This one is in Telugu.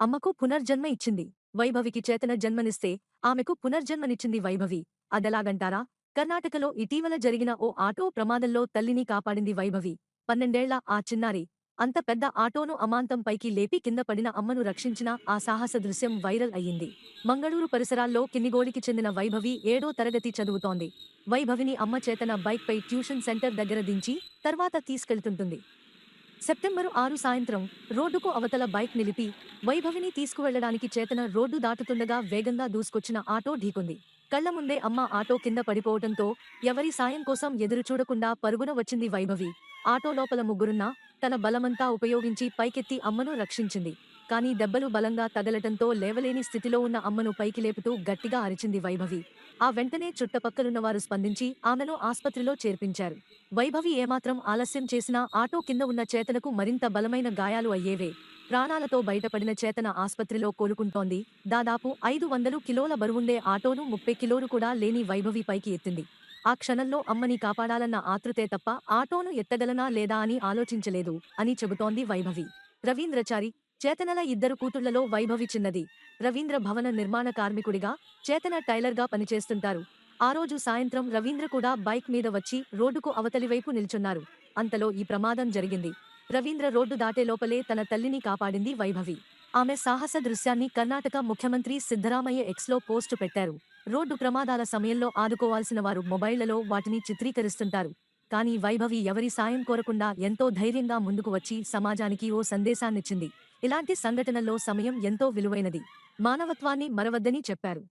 అమ్మకు పునర్జన్మ ఇచ్చింది. వైభవికి చేతన జన్మనిస్తే ఆమెకు పునర్జన్మనిచ్చింది వైభవి. అదెలాగంటారా? కర్ణాటకలో ఇటీవల జరిగిన ఓ ఆటో ప్రమాదంలో తల్లిని కాపాడింది వైభవి. పన్నెండేళ్ళ ఆ చిన్నారి. అంత పెద్ద ఆటోను అమాంతం పైకి లేపి కింద పడిన అమ్మను రక్షించిన ఆ సాహస దృశ్యం వైరల్ అయ్యింది. మంగళూరు పరిసరాల్లో కిన్నిగోడికి చెందిన వైభవి ఏడో తరగతి చదువుతోంది. వైభవిని అమ్మ చేతన బైక్పై ట్యూషన్ సెంటర్ దగ్గర దించి తర్వాత తీసుకెళ్తుంటుంది. సెప్టెంబరు ఆరు సాయంత్రం రోడ్డుకు అవతల బైక్ నిలిపి వైభవిని తీసుకువెళ్ళడానికి చేతన రోడ్డు దాటుతుండగా వేగంగా దూసుకొచ్చిన ఆటో ఢీకొంది. కళ్ళ ముందే అమ్మ ఆటో కింద పడిపోవటంతో ఎవరి సాయం కోసం ఎదురుచూడకుండా పరుగున వచ్చింది వైభవి. ఆటో లోపల ముగ్గురున్నా తన బలమంతా ఉపయోగించి పైకెత్తి అమ్మను రక్షించింది. కానీ దెబ్బలు బలంగా తగలటంతో లేవలేని స్థితిలో ఉన్న అమ్మను పైకి లేపుతూ గట్టిగా అరిచింది వైభవి. ఆ వెంటనే చుట్టపక్కలున్నవారు స్పందించి ఆమెను ఆస్పత్రిలో చేర్పించారు. వైభవి ఏమాత్రం ఆలస్యం చేసినా ఆటో కింద ఉన్న చేతనకు మరింత బలమైన గాయాలు అయ్యేవే. ప్రాణాలతో బయటపడిన చేతన ఆస్పత్రిలో కోలుకుంటోంది. దాదాపు ఐదు వందలు కిలోల బరువుండే ఆటోను ముప్పై కిలోలు కూడా లేని వైభవి పైకి ఎత్తింది. ఆ క్షణంలో అమ్మని కాపాడాలన్న ఆతృతే తప్ప ఆటోను ఎత్తగలనా లేదా అని ఆలోచించలేదు అని చెబుతోంది వైభవి. రవీంద్రచారి చేతనల ఇద్దరు కూతుళ్ళలో వైభవి చిన్నది. రవీంద్ర భవన నిర్మాణ కార్మికుడిగా చేతన టైలర్గా పనిచేస్తుంటారు. ఆ రోజు సాయంత్రం రవీంద్ర కూడా బైక్ మీద వచ్చి రోడ్డుకు అవతలివైపు నిల్చున్నారు. అంతలో ఈ ప్రమాదం జరిగింది. రవీంద్ర రోడ్డు దాటే లోపలే తన తల్లిని కాపాడింది వైభవి. ఆమె సాహస దృశ్యాన్ని కర్ణాటక ముఖ్యమంత్రి సిద్ధరామయ్య ఎక్స్లో పోస్టు పెట్టారు. రోడ్డు ప్రమాదాల సమయంలో ఆదుకోవాల్సిన వారు మొబైళ్ళలో వాటిని చిత్రీకరిస్తుంటారు. కానీ వైభవి ఎవరి సాయం కోరకుండా ఎంతో ధైర్యంగా ముందుకు వచ్చి సమాజానికి ఓ సందేశాన్నిచ్చింది. ఇలాంటి సంఘటనల్లో సమయం ఎంతో విలువైనది. మానవత్వాన్ని మరవద్దని చెప్పారు.